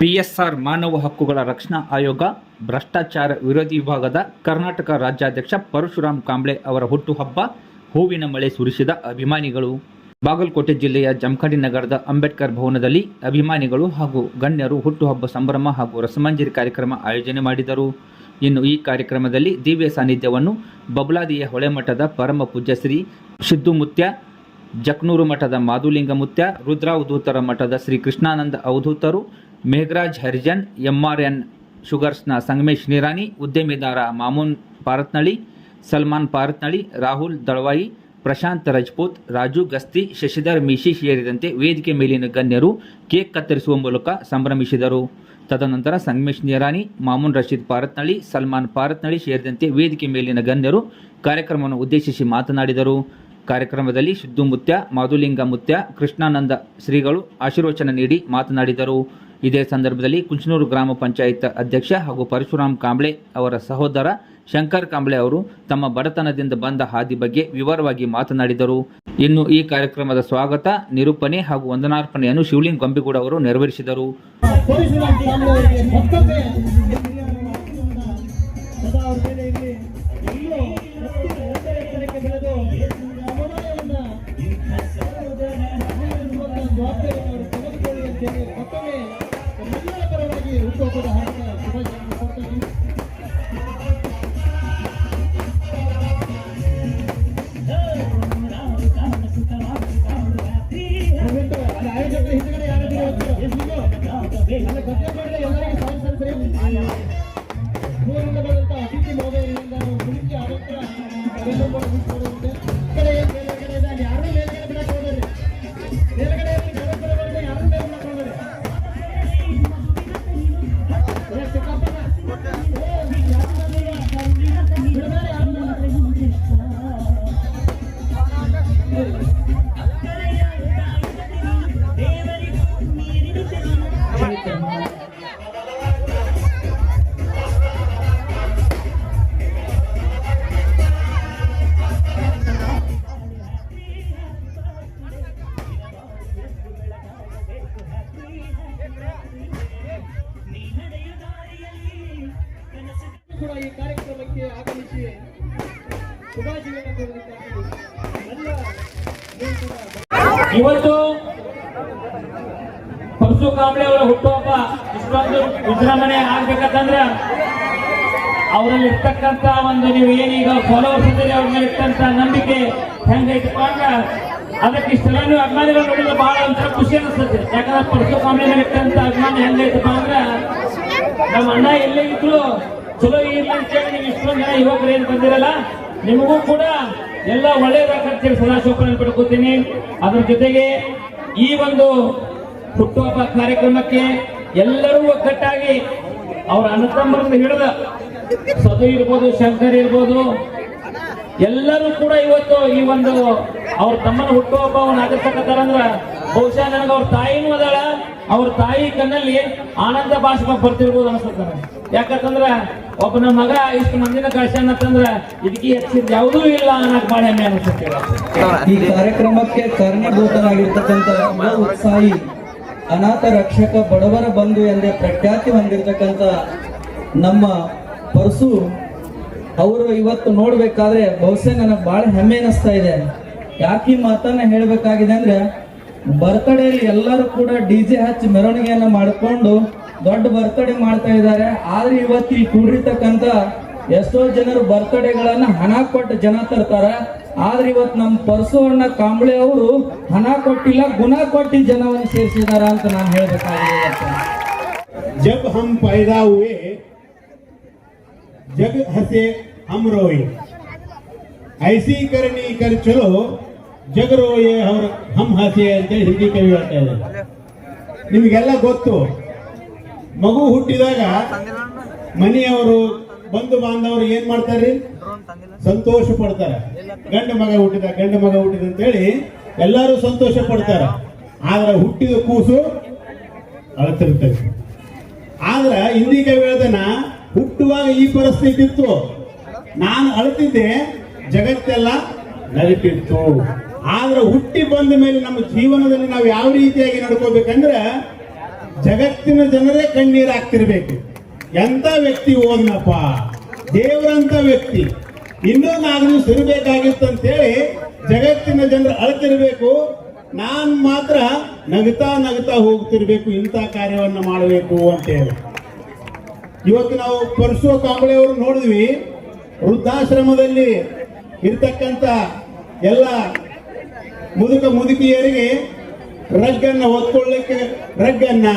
PSR ಮಾನವ ಹಕ್ಕುಗಳ ರಕ್ಷಣಾ ಆಯೋಗ, ಭ್ರಷ್ಟಾಚಾರ ವಿರೋಧಿ ವಿಭಾಗದ ಕರ್ನಾಟಕ ರಾಜ್ಯಾಧ್ಯಕ್ಷ ಪರಶುರಾಮ್ ಕಾಂಬ್ಳೆ ಅವರ ಹುಟ್ಟುಹಬ್ಬ, ಹೂವಿನ ಮಳೆ ಸುರಿಸಿದ ಅಭಿಮಾನಿಗಳು. ಬಾಗಲಕೋಟೆ ಜಿಲ್ಲೆಯ ಜಮಖಂಡಿ ನಗರದ ಅಂಬೇಡ್ಕರ್ ಭವನದಲ್ಲಿ ಅಭಿಮಾನಿಗಳು ಹಾಗೂ ಗಣ್ಯರು ಹುಟ್ಟುಹಬ್ಬ ಸಂಭ್ರಮ ಹಾಗೂ ರಸಮಂಜರಿ ಕಾರ್ಯಕ್ರಮ ಆಯೋಜನೆ ಮಾಡಿದರು. ಇನ್ನು ಈ ಕಾರ್ಯಕ್ರಮದಲ್ಲಿ ದಿವ್ಯ ಸಾನ್ನಿಧ್ಯವನ್ನು ಬಬಲಾದಿಯ ಹೊಳೆಮಠದ ಪರಮ ಪೂಜ್ಯ ಶ್ರೀ ಸಿದ್ದುಮುತ್ಯ, ಜಕ್ನೂರು ಮಠದ ಮಾದುಲಿಂಗಮುತ್ಯ ರುದ್ರಾವಧೂತರ ಮಠದ Shri Krishnananda ಅವಧೂತರು Megharaj Harijan M R N ಶುಗರ್ಸ್ನ Sangamesh Nirani ಉದ್ಯಮಿದಾರ ಮಾಮೂನ್ ಪಾರತ್ನಳ್ಳಿ, ಸಲ್ಮಾನ್ ಪಾರತ್ನಳ್ಳಿ, ರಾಹುಲ್ ದಳವಾಯಿ, ಪ್ರಶಾಂತ್ ರಜಪೂತ್, ರಾಜು ಗಸ್ತಿ, ಶಶಿಧರ್ ಮಿಶಿ ಸೇರಿದಂತೆ ವೇದಿಕೆ ಮೇಲಿನ ಗಣ್ಯರು ಕೇಕ್ ಕತ್ತರಿಸುವ ಮೂಲಕ ಸಂಭ್ರಮಿಸಿದರು. ತದನಂತರ ಸಂಗಮೇಶ್ ನಿರಾನಿ ಮಾಮೂನ್ ರಶೀದ್ ಪಾರತ್ನಳ್ಳಿ, ಸಲ್ಮಾನ್ ಪಾರತ್ನಳ್ಳಿ ಸೇರಿದಂತೆ ವೇದಿಕೆ ಮೇಲಿನ ಗಣ್ಯರು ಕಾರ್ಯಕ್ರಮವನ್ನು ಉದ್ದೇಶಿಸಿ ಮಾತನಾಡಿದರು. ಕಾರ್ಯಕ್ರಮದಲ್ಲಿ ಸಿದ್ದು ಮುತ್ಯ, ಮಾಧುಲಿಂಗ ಮುತ್ಯ, ಕೃಷ್ಣಾನಂದ ಶ್ರೀಗಳು ಆಶೀರ್ವಚನ ನೀಡಿ ಮಾತನಾಡಿದರು. ಇದೇ ಸಂದರ್ಭದಲ್ಲಿ ಕುಂಚನೂರು ಗ್ರಾಮ ಪಂಚಾಯತ್ ಅಧ್ಯಕ್ಷ ಹಾಗೂ ಪರಶುರಾಮ್ ಕಾಂಬ್ಳೆ ಅವರ ಸಹೋದರ ಶಂಕರ್ ಕಾಂಬ್ಳೆ ಅವರು ತಮ್ಮ ಬಡತನದಿಂದ ಬಂದ ಹಾದಿ ಬಗ್ಗೆ ವಿವರವಾಗಿ ಮಾತನಾಡಿದರು. ಇನ್ನು ಈ ಕಾರ್ಯಕ್ರಮದ ಸ್ವಾಗತ, ನಿರೂಪಣೆ ಹಾಗೂ ವಂದನಾರ್ಪಣೆಯನ್ನು ಶಿವಲಿಂಗ್ ಗೊಂಬೆಗೂಡ ಅವರು ನೆರವೇರಿಸಿದರು. ಆಯೋಜಕರ ಹಿಂದ್ಗಡೆ ಯಾರಾದ್ರೂ ಇರ್ತೀರೋ? ಅಲ್ಲಿ ಗದ್ದೆ ಮಾಡಿದ ಎಲ್ಲರಿಗೂ ಇವತ್ತು ಪರಶು ಕಾಂಬ್ಳೆ ಅವರ ಹುಟ್ಟುಹಬ್ಬ ಇಷ್ಟೊಂದು ವಿಜೃಂಭಣೆ ಆಗ್ಬೇಕಂತಂದ್ರೆ ಅವರಲ್ಲಿ ಇರ್ತಕ್ಕಂತ ಒಂದು ನೀವು ಏನೀಗ ಫಾಲೋವರ್ಸ್ ಇದ್ದೀರಿ, ಅವ್ರ ಮೇಲೆ ನಂಬಿಕೆ ಹೆಂಗೆ ಇಟ್ಕೊಂಡ ಅದಕ್ಕೆ ಇಷ್ಟೆಲ್ಲ ಅಭಿಮಾನಿಗಳು ನೋಡಿದ್ರೆ ಬಹಳ ಒಂಥರ ಖುಷಿ ಅನಿಸ್ತದೆ ಯಾಕಂದ್ರೆ ಪರಶು ಕಾಂಬ್ಳೆ ಮೇಲೆ ಇಟ್ಟಂತ ಅಭಿಮಾನ ಹೆಂಗೈತಪ್ಪ ಅಂದ್ರೆ ನಮ್ಮ ಅಣ್ಣ ಎಲ್ಲೇ ಇದ್ರು ಚಲೋ ಅಂತ ಹೇಳಿ ನೀವು ಇಷ್ಟೊಂದು ಜನ ಯುವಕರು ಏನು ಬಂದಿರಲ್ಲ, ನಿಮಗೂ ಕೂಡ ಎಲ್ಲ ಒಳ್ಳೆಯದಾಗ ಸದಾಶಿವಕರನ್ನು ಪಡ್ಕೋತೀನಿ ಅದ್ರ ಜೊತೆಗೆ ಈ ಒಂದು ಹುಟ್ಟುಹಬ್ಬ ಕಾರ್ಯಕ್ರಮಕ್ಕೆ ಎಲ್ಲರೂ ಒಗ್ಗಟ್ಟಾಗಿ ಅವರ ಅನುಕಂಬರನ್ನು ಹಿಡಿದ ಸದು ಇರ್ಬೋದು, ಶಂಕರ್ ಇರ್ಬೋದು, ಎಲ್ಲರೂ ಕೂಡ ಇವತ್ತು ಈ ಒಂದು ಅವ್ರ ತಮ್ಮನ ಹುಟ್ಟುಹಬ್ಬವನ್ನು ಆಚರಿಸಕತ್ತಾರಂದ್ರ ಬಹುಶಃ ನನಗೆ ಅವ್ರ ತಾಯಿನೂ ಅದಾಳ. ಅವ್ರ ತಾಯಿ ಕಣ್ಣಲ್ಲಿ ಆನಂದ ಭಾಷಣ ಬರ್ತಿರ್ಬೋದು ಅನ್ಸ್ತಾರೆ ಯಾಕಂತಂದ್ರ ಒಬ್ಬನ ಮಗ ಇಷ್ಟು ಮಂದಿನ ಅಂತಂದ್ರ ಇದಕ್ಕೆ ಹೆಚ್ಚಿದ ಯಾವುದೂ ಇಲ್ಲ ಅನ್ನಕ್ ಭಾಳ ಹೆಮ್ಮೆ ಅನಿಸುತ್ತೆ. ಈ ಕಾರ್ಯಕ್ರಮಕ್ಕೆ ಕರ್ಣಭೂತನಾಗಿರ್ತಕ್ಕಂತ ಉತ್ಸಾಹಿ, ಅನಾಥ ರಕ್ಷಕ ಬಡವರ ಬಂಧು ಎಂದೇ ಪ್ರಖ್ಯಾತಿ ಹೊಂದಿರತಕ್ಕಂತ ನಮ್ಮ ಪರಸು, ಅವರು ಇವತ್ತು ನೋಡ್ಬೇಕಾದ್ರೆ ಬಹುಶಃ ನನಗೆ ಬಹಳ ಹೆಮ್ಮೆ ಅನಿಸ್ತಾ ಇದೆ. ಯಾಕೆ ಮಾತನ್ನ ಹೇಳ್ಬೇಕಾಗಿದೆ ಅಂದ್ರೆ ಬರ್ತ್ಡೇ ಎಲ್ಲರೂ ಕೂಡ ಡಿ ಜೆ ಹಚ್ಚಿ ಮೆರವಣಿಗೆಯನ್ನು ಮಾಡಿಕೊಂಡು ದೊಡ್ಡ ಬರ್ತ್ಡೇ ಮಾಡ್ತಾ ಇದ್ದಾರೆ. ಆದ್ರೆ ಇವತ್ತು ಈ ಕೂಡಿರ್ತಕ್ಕಂಥ ಎಷ್ಟೋ ಜನರು ಬರ್ತ್ಡೇಗಳನ್ನ ಹಣ ಕೊಟ್ಟು ಜನ ತರ್ತಾರೆ. ಆದ್ರೆ ಇವತ್ತು ನಮ್ಮ ಪರ್ಸು ಅಣ್ಣ ಕಾಂಬಳೆ ಅವರು ಹಣ ಕೊಟ್ಟಿಲ್ಲ, ಗುಣ ಕೊಟ್ಟಿ ಜನವನ್ನು ಸೇರಿಸಿದಾರ ಅಂತ ನಾನು ಹೇಳ್ಬೇಕಾಗಿದೆ ಜಬ್ ಹಮ್ ಪೈದಾ ಹುವೆ ಜಗ್ ಹಸೆ ಹಮ್ ರೋಯಿ ಐಸಿ ಕರ್ಣಿ ಕರ್ चलो ಅವರು ಹಮ್ ಹಾಸಿ ಅಂತ ಹಿಂದಿ ಕವಿ ಹೇಳ್ತಾ ಇದ್ದಾರೆ. ನಿಮಗೆಲ್ಲ ಗೊತ್ತು, ಮಗು ಹುಟ್ಟಿದಾಗ ಮನೆಯವರು, ಬಂಧು ಬಾಂಧವರು ಏನ್ ಮಾಡ್ತಾರೆ? ಸಂತೋಷ ಪಡ್ತಾರೆ. ಗಂಡ ಮಗ ಹುಟ್ಟಿದ, ಗಂಡ ಮಗ ಹುಟ್ಟಿದ ಅಂತ ಹೇಳಿ ಎಲ್ಲರೂ ಸಂತೋಷ ಪಡ್ತಾರೆ. ಆದ್ರೆ ಹುಟ್ಟಿದ ಕೂಸು ಅಳತಿರ್ತದೆ ಆದ್ರ ಹಿಂದಿ ಕವಿ ಹೇಳ್ದನ, ಹುಟ್ಟುವಾಗ ಈ ಪರಿಸ್ಥಿತಿ ಇತ್ತು. ನಾನು ಅಳತಿದ್ದೆ, ಜಗತ್ತೆಲ್ಲ ನಲಿತಿತ್ತು. ಆದ್ರೆ ಹುಟ್ಟಿ ಬಂದ ಮೇಲೆ ನಮ್ಮ ಜೀವನದಲ್ಲಿ ನಾವು ಯಾವ ರೀತಿಯಾಗಿ ನಡ್ಕೋಬೇಕಂದ್ರೆ ಜಗತ್ತಿನ ಜನರೇ ಕಣ್ಣೀರು ಹಾಕ್ತಿರ್ಬೇಕು ಎಂತ ವ್ಯಕ್ತಿ ಓದ್ನಪ್ಪ? ದೇವರಂತ ವ್ಯಕ್ತಿ. ಇನ್ನೂ ನಾನು ಸಿರಬೇಕಾಗಿತ್ತು ಅಂತೇಳಿ ಜಗತ್ತಿನ ಜನರು ಅಳ್ತಿರ್ಬೇಕು. ನಾನ್ ಮಾತ್ರ ನಗ್ತಾ ನಗ್ತಾ ಹೋಗ್ತಿರ್ಬೇಕು, ಇಂಥ ಕಾರ್ಯವನ್ನ ಮಾಡಬೇಕು ಅಂತೇಳಿ. ಇವತ್ತು ನಾವು ಪರಶು ಕಾಂಬಳೆ ಅವರು ನೋಡಿದ್ವಿ. ವೃದ್ಧಾಶ್ರಮದಲ್ಲಿ ಇರ್ತಕ್ಕಂಥ ಎಲ್ಲ ಮುದುಕ ಮುದುಕಿಯರಿಗೆ ರಗ್ಗನ್ನ ಹೊತ್ಕೊಳ್ಳಿಕ್ಕೆ, ರಗ್ಗನ್ನ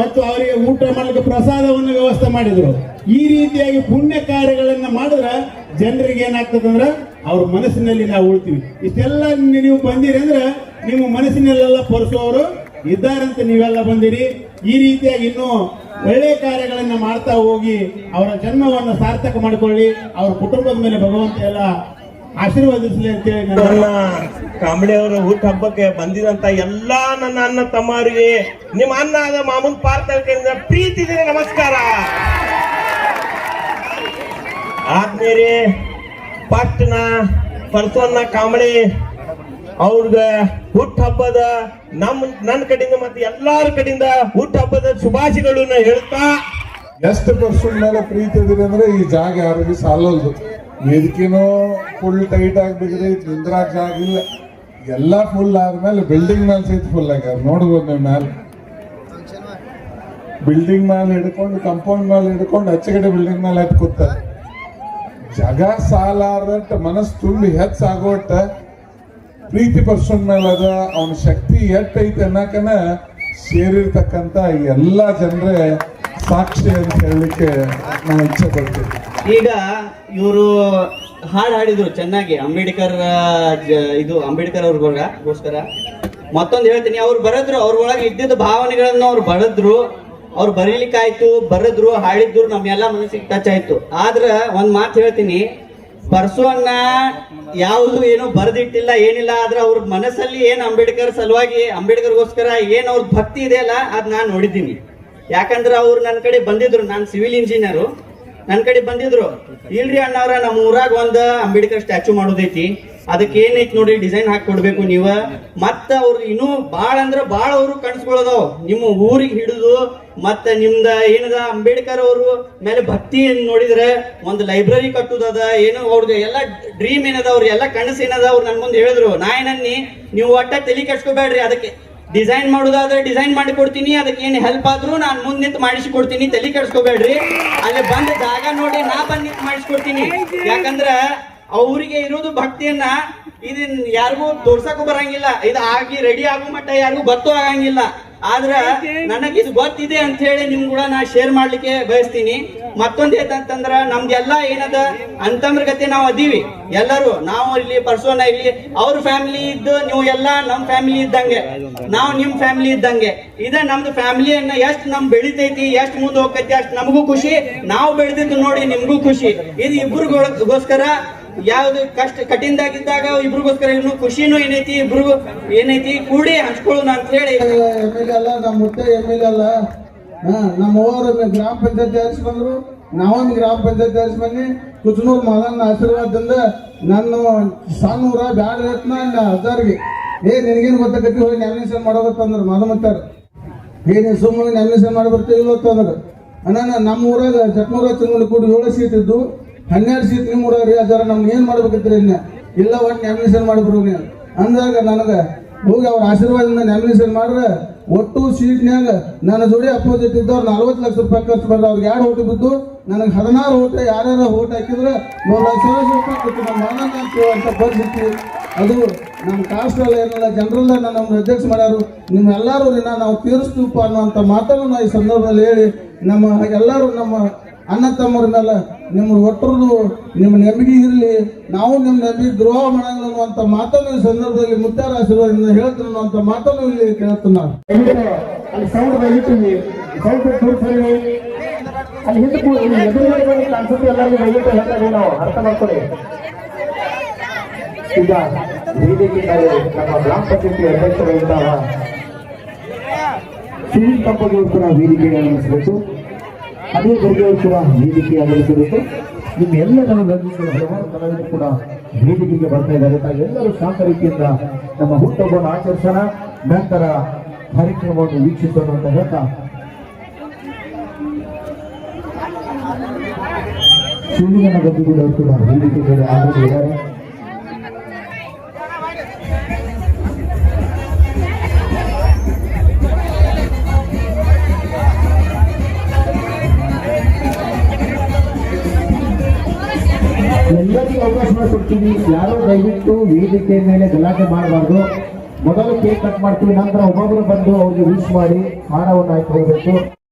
ಮತ್ತು ಅವರಿಗೆ ಊಟ ಮಾಡಲಿಕ್ಕೆ ಪ್ರಸಾದವನ್ನು ವ್ಯವಸ್ಥೆ ಮಾಡಿದ್ರು. ಈ ರೀತಿಯಾಗಿ ಪುಣ್ಯ ಕಾರ್ಯಗಳನ್ನು ಮಾಡಿದ್ರೆ ಜನರಿಗೆ ಏನಾಗ್ತದೆ ಅಂದ್ರೆ ಅವ್ರ ಮನಸ್ಸಿನಲ್ಲಿ ನಾವು ಉಳ್ತೀವಿ. ಇಷ್ಟೆಲ್ಲ ನೀವು ಬಂದಿರಿ ಅಂದ್ರೆ ನಿಮ್ಮ ಮನಸ್ಸಿನಲ್ಲೆಲ್ಲ ಪರಸು ಅವರು ಇದ್ದಾರಂತ ನೀವೆಲ್ಲ ಬಂದಿರಿ. ಈ ರೀತಿಯಾಗಿ ಇನ್ನೂ ಒಳ್ಳೆಯ ಕಾರ್ಯಗಳನ್ನು ಮಾಡ್ತಾ ಹೋಗಿ ಅವರ ಜನ್ಮವನ್ನು ಸಾರ್ಥಕ ಮಾಡಿಕೊಳ್ಳಿ. ಅವರ ಕುಟುಂಬದ ಮೇಲೆ ಭಗವಂತ ಎಲ್ಲ ಆಶೀರ್ವದಿಸಲಿ ಅಂತೇಳಿ ನಾನು ನನ್ನ ಕಾಂಬಳೆ ಅವರ ಹುಟ್ಟ ಹಬ್ಬಕ್ಕೆ ಬಂದಿರಂತ ಎಲ್ಲಾ ನನ್ನ ಅಣ್ಣ ತಮ್ಮರಿಗೆ ನಿಮ್ಮ ಅನ್ನ ಆದ ಮಾಮೂಲ್ ಪಾರ್ಥಿಂದ ಪ್ರೀತಿ ನಮಸ್ಕಾರ. ಆದ್ಮೇಲೆ ಪಟ್ನ ಪರ್ಸೋನ್ನ ಕಾಂಬಳೆ ಅವ್ರಗ ಹುಟ್ಟ ಹಬ್ಬದ ನಮ್ ನನ್ನ ಕಡೆಯಿಂದ ಮತ್ತೆ ಎಲ್ಲಾರ ಕಡೆಯಿಂದ ಹುಟ್ಟ ಹಬ್ಬದ ಶುಭಾಶಯಗಳನ್ನ ಹೇಳ್ತಾ ಎಷ್ಟು ಪರ್ಸೆಂಟ್ ಮೇಲೆ ಪ್ರೀತಿ ಇದೀರಿ ಅಂದ್ರೆ ಈ ಜಾಗ ಯಾರಿಗೂ ಸಾಲಲ್ದು. ವೇದಿಕೆನೂ ಫುಲ್ ಟೈಟ್ ಆಗ್ಬೇಕ್ರಿ ನಿಂದ್ರಾಕ್ ಆಗಿಲ್ಲ. ಎಲ್ಲ ಫುಲ್ ಆದ್ಮೇಲೆ ಬಿಲ್ಡಿಂಗ್ ಮೇಲೆ ಸಹಿತ ಫುಲ್ ಆಗ್ಯಾರ ನೋಡ್ಬೋದು ನೀವು ಮ್ಯಾಲ. ಬಿಲ್ಡಿಂಗ್ ಮೇಲೆ ಹಿಡ್ಕೊಂಡು ಕಂಪೌಂಡ್ ಮೇಲೆ ಹಿಡ್ಕೊಂಡು ಆಚೆ ಬಿಲ್ಡಿಂಗ್ ಮ್ಯಾಲ ಹತ್ ಕೂತಾರೆ ಜಗ ಸಾಲಾರ್ದಂತ ಮನಸ್ಸು ತುಂಬಿ ಹೆಚ್ಚಾಗೋಟ ಪ್ರೀತಿ ಪರ್ಸನ್ ಮೇಲೆ ಅದ, ಅವನ ಶಕ್ತಿ ಎಟ್ಟೈತೆ ಅನ್ನಕನ ಸೇರಿರ್ತಕ್ಕಂಥ ಎಲ್ಲ ಜನರೇ ಸಾಕ್ಷಿ ಅಂತ ಹೇಳಲಿಕ್ಕೆ ನಾನು ಇಚ್ಛೆ ಪಡ್ತೀವಿ ಈಗ ಇವರು ಹಾಡು ಹಾಡಿದ್ರು ಚೆನ್ನಾಗಿ. ಅಂಬೇಡ್ಕರ್ ಇದು ಅಂಬೇಡ್ಕರ್ ಅವ್ರಿಗೋಸ್ಕರ ಮತ್ತೊಂದು ಹೇಳ್ತೀನಿ, ಅವ್ರು ಬರೆದ್ರು, ಅವ್ರ ಒಳಗೆ ಇದ್ದಿದ್ದ ಭಾವನೆಗಳನ್ನ ಅವ್ರು ಬರೆದ್ರು. ಅವ್ರು ಬರೀಲಿಕ್ಕಾಯ್ತು, ಬರೆದ್ರು, ಹಾಡಿದ್ರು ನಮ್ಮೆಲ್ಲ ಮನಸ್ಸಿಗೆ ಟಚ್ ಆಯ್ತು. ಆದ್ರ ಒಂದ್ ಮಾತು ಹೇಳ್ತೀನಿ ಬರ್ಸುವನ್ನ ಯಾವುದು ಏನು ಬರೆದಿಟ್ಟಿಲ್ಲ, ಏನಿಲ್ಲ. ಆದ್ರೆ ಅವ್ರ ಮನಸ್ಸಲ್ಲಿ ಏನ್ ಅಂಬೇಡ್ಕರ್ ಸಲುವಾಗಿ, ಅಂಬೇಡ್ಕರ್ಗೋಸ್ಕರ ಏನ್ ಅವ್ರ ಭಕ್ತಿ ಇದೆಯಲ್ಲ ಅದ್ ನಾನ್ ನೋಡಿದ್ದೀನಿ. ಯಾಕಂದ್ರೆ ಅವ್ರು ನನ್ನ ಕಡೆ ಬಂದಿದ್ರು, ನಾನು ಸಿವಿಲ್ ಇಂಜಿನಿಯರು. ನನ್ನ ಕಡೆ ಬಂದಿದ್ರು. ಇಲ್ರಿ ಅಣ್ಣವ್ರ, ನಮ್ಮ ಊರಾಗ ಒಂದ್ ಅಂಬೇಡ್ಕರ್ ಸ್ಟ್ಯಾಚು ಮಾಡೋದೈತಿ. ಅದಕ್ಕೆ ಏನೈತಿ ನೋಡಿ, ಡಿಸೈನ್ ಹಾಕಿ ಕೊಡ್ಬೇಕು ನೀವ. ಮತ್ತ ಅವ್ರು ಇನ್ನೂ ಬಾಳ ಅಂದ್ರ ಬಾಳ ಅವರು ಕಣ್ಸ್ಕೊಳ್ಳೋದವ್ ನಿಮ್ಮ ಊರಿಗೆ ಹಿಡಿದು ಮತ್ತ ನಿಮ್ದ ಏನದ, ಅಂಬೇಡ್ಕರ್ ಅವರು ಮೇಲೆ ಭಕ್ತಿ ನೋಡಿದ್ರೆ ಒಂದು ಲೈಬ್ರರಿ ಕಟ್ಟುದದ ಏನು ಅವ್ರದ್ದು ಎಲ್ಲ ಡ್ರೀಮ್ ಏನದ, ಅವ್ರ ಎಲ್ಲ ಕನಸು ಏನದ, ಅವ್ರು ನನ್ ಮುಂದೆ ಹೇಳಿದ್ರು. ನಾ ಏನನ್ನಿ ನೀವು ಒಟ್ಟ ತಲೆ ಕೆಡ್ಸ್ಕೊಬೇಡ್ರಿ, ಅದಕ್ಕೆ. ಡಿಸೈನ್ ಮಾಡೋದಾದ್ರೆ ಡಿಸೈನ್ ಮಾಡಿ ಕೊಡ್ತೀನಿ, ಅದಕ್ಕೆ ಏನು ಹೆಲ್ಪ್ ಆದ್ರೂ ನಾನು ಮುಂದೆ ನಿಂತು ಮಾಡಿಸಿ ಕೊಡ್ತೀನಿ, ತಲೆ ಕೆಡಿಸ್ಕೋಬೇಡ್ರಿ. ಅಲ್ಲಿ ಬಂದ ಜಾಗ ನೋಡಿ ನಾ ಬಂದ್ ನಿಂತು ಮಾಡಿಸ್ಕೊಡ್ತೀನಿ ಯಾಕಂದ್ರ ಅವ್ರಿಗೆ ಇರೋದು ಭಕ್ತಿಯನ್ನ ಇದನ್ ಯಾರಿಗೂ ತೋರ್ಸಕ್ಕೂ ಬರಂಗಿಲ್ಲ. ಇದು ಆಗಿ ರೆಡಿ ಆಗೋ ಮಟ್ಟ ಯಾರಿಗೂ ಗೊತ್ತೂ ಆಗಂಗಿಲ್ಲ. ಆದ್ರ ನನಗೆ ಇದು ಗೊತ್ತಿದೆ ಅಂತ ಹೇಳಿ ನಿಮ್ ಕೂಡ ನಾ ಶೇರ್ ಮಾಡ್ಲಿಕ್ಕೆ ಬಯಸ್ತೀನಿ. ಮತ್ತೊಂದ್ ಏನಂತಂದ್ರ ನಮ್ದೆಲ್ಲ ಏನದ ಅಂತಮ್ರ ಗತಿ ನಾವು ಅದೀವಿ. ಎಲ್ಲರೂ ನಾವು ಇಲ್ಲಿ ಪರ್ಸೋನ್ ಇಲ್ಲಿ ಅವ್ರ ಫ್ಯಾಮಿಲಿ ಇದ್ದು ನೀವು ಎಲ್ಲ ನಮ್ ಫ್ಯಾಮಿಲಿ ಇದ್ದಂಗೆ. ನಾವು ನಿಮ್ ಫ್ಯಾಮಿಲಿ ಇದ್ದಂಗೆ. ಇದ ನಮ್ದು ಫ್ಯಾಮಿಲಿಯನ್ನ ಎಷ್ಟ್ ನಮ್ ಬೆಳಿತೈತಿ ಎಷ್ಟ್ ಮುಂದೆ ಹೋಗ್ತೈತಿ ಅಷ್ಟ್ ನಮಗೂ ಖುಷಿ. ನಾವು ಬೆಳೆದಿದ್ದು ನೋಡಿ ನಿಮ್ಗೂ ಖುಷಿ. ಇದು ಇಬ್ರಿಗೋಸ್ಕರ ಯಾವ್ದು ಕಷ್ಟ ಕಠಿಣದಾಗಿದ್ದಾಗ ಇಬ್ರಿಗೋಸ್ಕರ ಇನ್ನು ಖುಷಿನೂ ಏನೈತಿ, ಇಬ್ರಿಗೂ ಏನೈತಿ, ಕೂಡಿ ಹಂಚ್ಕೊಳ್ಳೋಣ ಅಂತ ಹೇಳಿ. ಎಂ ಎಲ್ ಅಲ್ಲ ನಮ್ಮ ಮುಟ್ಟೆ ಎಂ ಎಲ್ ಅಲ್ಲ. ಗ್ರಾಮ ಪಂಚಾಯತ್ ಬಂದ್ರು. ನಾವೊಂದು ಗ್ರಾಮ ಪಂಚಾಯತ್ ಹರಿಸಿ ಬನ್ನಿ ಕುಚನೂರ್ ಆಶೀರ್ವಾದದಿಂದ ನನ್ನ ಸಣ್ಣ ಊರ ಬ್ಯಾಡ ರತ್ನ ಹಜಾರ್ಗೆ ಏ, ನಿನಗೇನು ಗೊತ್ತಾಗತ್ತಿ ಹೋಗಿ ನ್ಯಾಮಿನೇಷನ್ ಮಾಡೋಗತ್ತಂದ್ರು ಮಾದಮತ್ತಾರ ಏ ನೀನು ಸುಮ್ಮನೆ ನ್ಯಾಮಿನೇಷನ್ ಮಾಡಿ ಬರ್ತೀವಿ ಇವತ್ತಂದ್ರೆ ಅಣ್ಣ ನಮ್ಮ ಊರಾಗ ಜಟ್ನೂರ ಚಂದ್ರ ಕೂಡಿ ಏಳು ಸೀಟ್ ಇದ್ದು ಹನ್ನೆರಡು ಸೀಟ್ ನಿಮ್ಮ ಅದರ ನಮ್ಗೆ ಏನು ಮಾಡ್ಬೇಕಿದ್ರಿ ಇನ್ನ? ಇಲ್ಲ ಒಟ್ಟು ನ್ಯಾಮಿನೇಷನ್ ಮಾಡಿದ್ರು ನೀವು ಅಂದಾಗ ನನಗೆ ಹೋಗಿ ಅವ್ರ ಆಶೀರ್ವಾದದಿಂದ ನ್ಯಾಮಿನೇಷನ್ ಮಾಡ್ರೆ, ಒಟ್ಟು ಸೀಟ್ನ್ಯಾಗ ನನ್ನ ಜೋಡಿ ಅಪೋಸಿಟ್ ಇದ್ದವ್ರು ನಲ್ವತ್ತು ಲಕ್ಷ ರೂಪಾಯಿ ಖರ್ಚು ಮಾಡಿದ್ರೆ. ಅವ್ರಿಗೆ ಎರಡು ಓಟು ಬಿದ್ದು? ನನಗೆ ಹದಿನಾರು ಓಟ, ಯಾರ್ಯಾರ ಓಟ್ ಹಾಕಿದ್ರೆ ಮೂರು ಲಕ್ಷ ರೂಪಾಯಿ ಕೊಟ್ಟು ನಮ್ಮ ಅಂತ ಪರಿಸ್ಥಿತಿ. ಅದು ನಮ್ಮ ಕಾಸ್ಟ್ ಅಲ್ಲ ಏನಲ್ಲ ಜನರಲ್ಲ ನಮ್ಮ ಅಧ್ಯಕ್ಷ ಮಾಡ್ಯಾರು. ನಿಮ್ಮೆಲ್ಲರೂ ದಿನ ನಾವು ತೀರಿಸ್ತೀವಪ್ಪ ಅನ್ನುವಂಥ ಮಾತನ್ನು ನಾವು ಈ ಸಂದರ್ಭದಲ್ಲಿ ಹೇಳಿ ನಮ್ಮ ಎಲ್ಲರೂ ನಮ್ಮ ಅಣ್ಣ ತಮ್ಮರನ್ನೆಲ್ಲ ನಿಮ್ಮ ಒಟ್ಟರದು ನಿಮ್ಮ ನೆಮ್ಮದಿ ಇರಲಿ, ನಾವು ನಿಮ್ಮ ನೆಮ್ಮದಿ ದ್ರೋಹ ಮಾಡಂಗಿಲ್ಲ ಅನ್ನುವಂಥ ಮಾತನ್ನು ಈ ಸಂದರ್ಭದಲ್ಲಿ ಮುತ್ತಾರ ಆಶೀರ್ವಾದದಿಂದ ಹೇಳ್ತೀನಿ ಅನ್ನುವಂಥ ಮಾತನ್ನು ಇಲ್ಲಿ ಕೇಳ್ತೀನಿ. ನಾನು ಅಲ್ಲಿ ಸೌಂಡ್ ದಯವಿಟ್ಟು ಸೌಂಡ್ ತೋರಿಸಿ ಅಲ್ಲಿ ಹಿಂದೆ ಎದುರುಗಡೆ ಅನ್ಸುತ್ತೆ ಎಲ್ಲರಿಗೂ ದಯವಿಟ್ಟು ಹೇಳ್ತಾರೆ ನಾವು. ಅರ್ಥ ಮಾಡ್ಕೊಳ್ಳಿ. ಈಗ ವೇದಿಕೆ ಮೇಲೆ ನಮ್ಮ ಗ್ರಾಮ ಪಂಚಾಯತಿ ಅಧ್ಯಕ್ಷರಾಗಿದ್ದಾಗ ಸಿವಿಲ್ ಕಂಪನಿಯವರು ಕೂಡ ವೇದಿಕೆಗೆ ಆಗಮಿಸಬೇಕು ಅದೇ ಬರ್ಗೆಯವರು ಕೂಡ ವೇದಿಕೆ ಆಗಮಿಸಬೇಕು ನಿಮ್ಮ ಎಲ್ಲರನ್ನು ಹಲವಾರು ಕಲಾವಿದರು ಕೂಡ ವೇದಿಕೆಗೆ ಬರ್ತಾ ಇದ್ದಾರೆ. ಎಲ್ಲರೂ ಶಾಂತ ರೀತಿಯಿಂದ ನಮ್ಮ ಹುಟ್ಟಹಬ್ಬವನ್ನು ಆಚರಿಸೋಣ. ನಂತರ ಕಾರ್ಯಕ್ರಮವನ್ನು ವೀಕ್ಷಿಸೋಣ ಅಂತ ಹೇಳ್ತಾ. ಸೂರ್ಯನ ಬಗ್ಗೆ ಕೂಡ ವೇದಿಕೆ ಮೇಲೆ ಆಗಮಿಸಿದ್ದಾರೆ ಎಲ್ಲರಿಗೂ ಕೊಡ್ತೀವಿ. ಯಾರೋ ದಯವಿಟ್ಟು ವೇದಿಕೆ ಮೇಲೆ ಗಲಾಟೆ ಮಾಡಬಾರ್ದು. ಮೊದಲು ಕೇಕ್ ಕಟ್ ಮಾಡ್ತೀವಿ, ನಂತರ ಒಬ್ಬೊಬ್ಬರು ಬಂದು ಅವ್ರಿಗೆ ವಿಶ್ ಮಾಡಿ ಹಾರವನ್ನು ಹಾಕಿ ಹೋಗ್ಬೇಕು